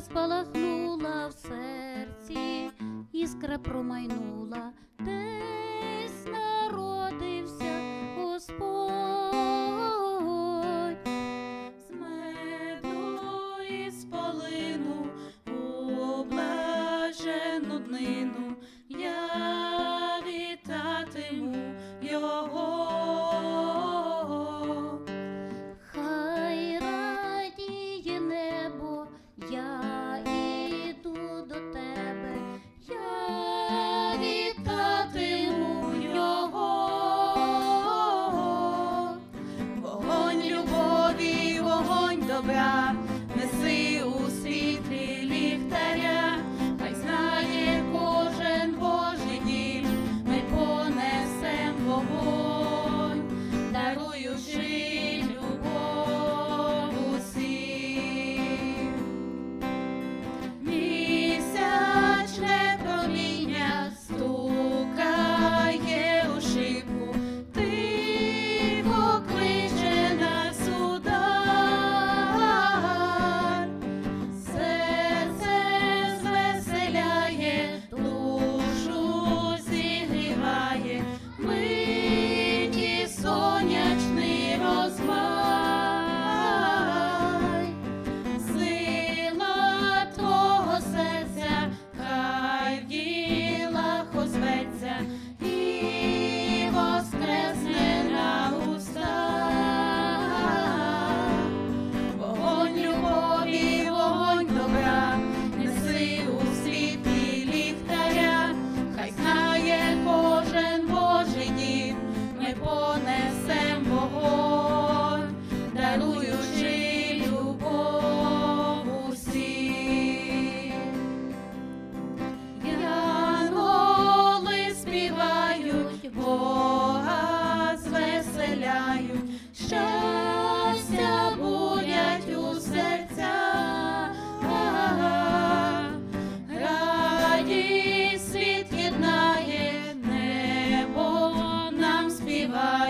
спалахнула в серці, іскра промайнула,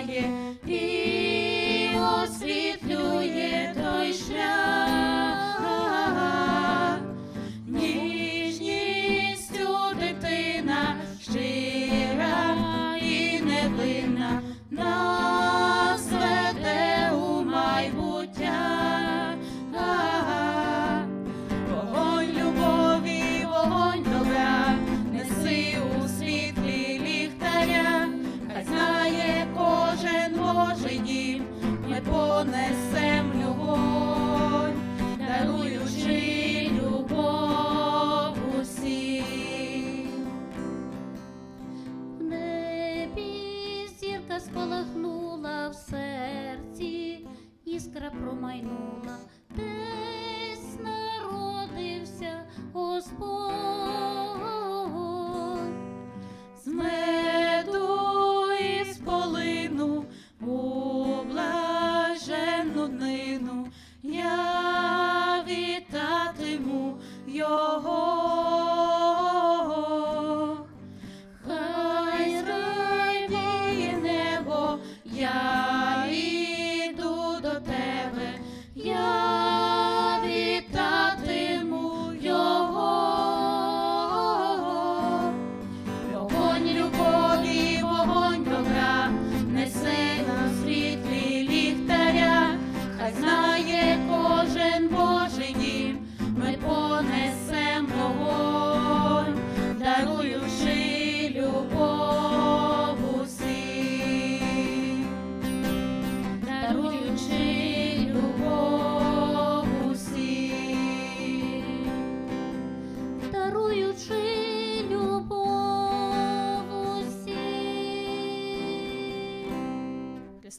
天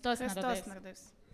100 100 100